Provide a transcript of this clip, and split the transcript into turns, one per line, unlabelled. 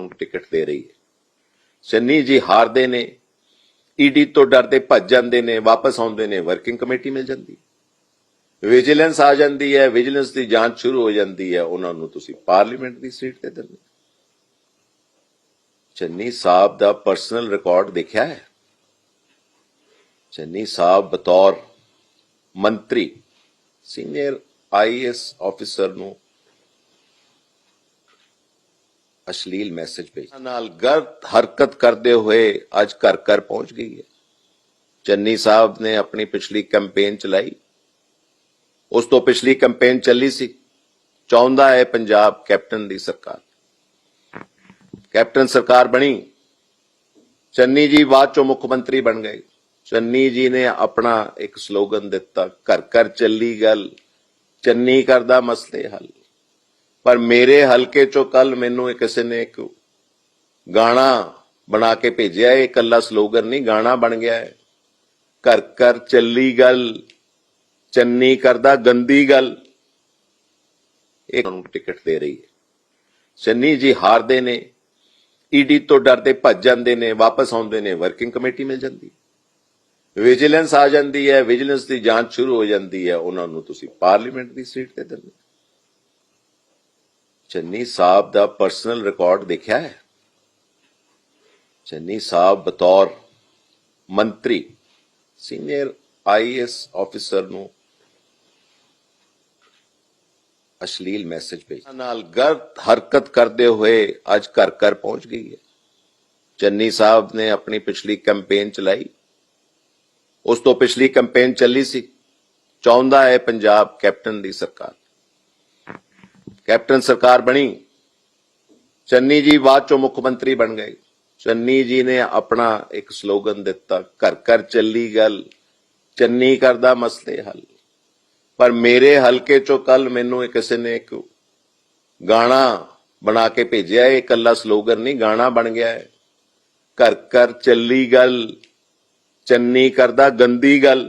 ਨੂੰ ਟਿਕਟ ਦੇ ਰਹੀ ਹੈ। ਚੰਨੀ ਜੀ ਹਾਰਦੇ ਨੇ ਈਡੀ ਤੋਂ ਡਰਦੇ ਭੱਜ ਜਾਂਦੇ ਨੇ, ਵਾਪਸ ਆਉਂਦੇ ਨੇ ਵਰਕਿੰਗ ਕਮੇਟੀ ਮਿਲ ਜਾਂਦੀ ਵਿਜੀਲੈਂਸ ਆ ਜਾਂਦੀ ਹੈ ਵਿਜੀਲੈਂਸ ਦੀ ਜਾਂਚ ਸ਼ੁਰੂ ਹੋ ਜਾਂਦੀ ਹੈ, ਉਹਨਾਂ ਨੂੰ ਤੁਸੀਂ ਪਾਰਲੀਮੈਂਟ ਦੀ ਸੀਟ ਤੇ ਦਿੰਦੇ ਚੰਨੀ ਸਾਹਿਬ ਦਾ ਪਰਸਨਲ ਰਿਕਾਰਡ ਦੇਖਿਆ ਹੈ? ਚੰਨੀ ਸਾਹਿਬ ਬਤੌਰ ਮੰਤਰੀ ਸੀਨੀਅਰ ਆਈਐਸ ਆਫੀਸਰ ਨੂੰ ਅਸ਼ਲੀਲ ਮੈਸੇਜ ਭੇਜ। ਨਾਲ ਗਲਤ ਹਰਕਤ ਕਰਦੇ ਹੋਏ ਅੱਜ ਘਰ ਘਰ ਪਹੁੰਚ ਗਈ ਹੈ। ਚੰਨੀ ਸਾਹਿਬ ਨੇ ਆਪਣੀ ਪਿਛਲੀ ਕੈਂਪੇਨ ਚਲਾਈ। ਉਸ ਤੋਂ ਪਿਛਲੀ ਕੈਂਪੇਨ ਚੱਲੀ ਸੀ। ਚਾਹੁੰਦਾ ਹੈ ਪੰਜਾਬ ਕੈਪਟਨ ਦੀ ਸਰਕਾਰ। ਕੈਪਟਨ ਸਰਕਾਰ ਬਣੀ। ਚੰਨੀ ਜੀ ਬਾਅਦ ਚੋਂ ਮੁੱਖ ਮੰਤਰੀ ਬਣ ਗਏ। ਚੰਨੀ ਜੀ ਨੇ ਆਪਣਾ ਇੱਕ ਸਲੋਗਨ ਦਿੱਤਾ, ਘਰ ਘਰ ਚੱਲੀ ਗੱਲ। ਚੰਨੀ ਕਰਦਾ ਮਸਲੇ ਹੱਲ। ਪਰ ਮੇਰੇ ਹਲਕੇ ਚੋਂ ਕੱਲ ਮੈਨੂੰ ਕਿਸੇ ਨੇ ਇੱਕ ਗਾਣਾ ਬਣਾ ਕੇ ਭੇਜਿਆ ਇਹ ਇਕੱਲਾ ਸਲੋਗਨ ਨਹੀਂ, ਗਾਣਾ ਬਣ ਗਿਆ ਹੈ। ਘਰ ਘਰ ਚੱਲੀ ਗੱਲ, ਚੰਨੀ ਕਰਦਾ ਗੰਦੀ ਗੱਲ। ਇਹ ਨੂੰ ਟਿਕਟ ਦੇ ਰਹੀ ਹੈ। ਚੰਨੀ ਜੀ ਹਾਰਦੇ ਨੇ, ਈਡੀ ਤੋਂ ਡਰਦੇ ਭੱਜ ਜਾਂਦੇ ਨੇ, ਵਾਪਸ ਆਉਂਦੇ ਨੇ, ਵਰਕਿੰਗ ਕਮੇਟੀ ਮਿਲ ਜਾਂਦੀ ਵਿਜੀਲੈਂਸ ਆ ਜਾਂਦੀ ਹੈ, ਵਿਜੀਲੈਂਸ ਦੀ ਜਾਂਚ ਸ਼ੁਰੂ ਹੋ ਜਾਂਦੀ ਹੈ। ਉਹਨਾਂ ਨੂੰ ਤੁਸੀਂ ਪਾਰਲੀਮੈਂਟ ਦੀ ਸੀਟ ਤੇ ਦਿੰਦੇ ਚੰਨੀ ਸਾਹਿਬ ਦਾ ਪਰਸਨਲ ਰਿਕਾਰਡ ਦੇਖਿਆ ਹੈ? ਚੰਨੀ ਸਾਹਿਬ ਬਤੌਰ ਮੰਤਰੀ ਸੀਨੀਅਰ ਆਈਐਸ ਆਫੀਸਰ ਨੂੰ ਅਸ਼ਲੀਲ ਮੈਸੇਜ ਭੇਜ। ਨਾਲ ਗਲਤ ਹਰਕਤ ਕਰਦੇ ਹੋਏ ਅੱਜ ਘਰ ਘਰ ਪਹੁੰਚ ਗਈ ਹੈ। ਚੰਨੀ ਸਾਹਿਬ ਨੇ ਆਪਣੀ ਪਿਛਲੀ ਕੈਂਪੇਨ ਚਲਾਈ। ਉਸ ਤੋਂ ਪਿਛਲੀ ਕੈਂਪੇਨ ਚੱਲੀ ਸੀ। ਚਾਹੁੰਦਾ ਹੈ ਪੰਜਾਬ ਕੈਪਟਨ ਦੀ ਸਰਕਾਰ। ਕੈਪਟਨ ਸਰਕਾਰ ਬਣੀ, ਚੰਨੀ ਜੀ ਬਾਅਦ ਚੋਂ ਮੁੱਖ ਮੰਤਰੀ ਬਣ ਗਏ। ਚੰਨੀ ਜੀ ਨੇ ਆਪਣਾ ਇੱਕ ਸਲੋਗਨ ਦਿੱਤਾ, ਘਰ ਘਰ ਚੱਲੀ ਗੱਲ, ਚੰਨੀ ਕਰਦਾ ਮਸਲੇ ਹੱਲ। ਪਰ ਮੇਰੇ ਹਲਕੇ ਚੋਂ ਕੱਲ ਮੈਨੂੰ ਕਿਸੇ ਨੇ ਇੱਕ ਗਾਣਾ ਬਣਾ ਕੇ ਭੇਜਿਆ, ਇਹ ਇਕੱਲਾ ਸਲੋਗਨ ਨਹੀਂ, ਗਾਣਾ ਬਣ ਗਿਆ ਹੈ। ਘਰ ਘਰ ਚੱਲੀ ਗੱਲ, ਚੰਨੀ ਕਰਦਾ ਗੰਦੀ ਗੱਲ।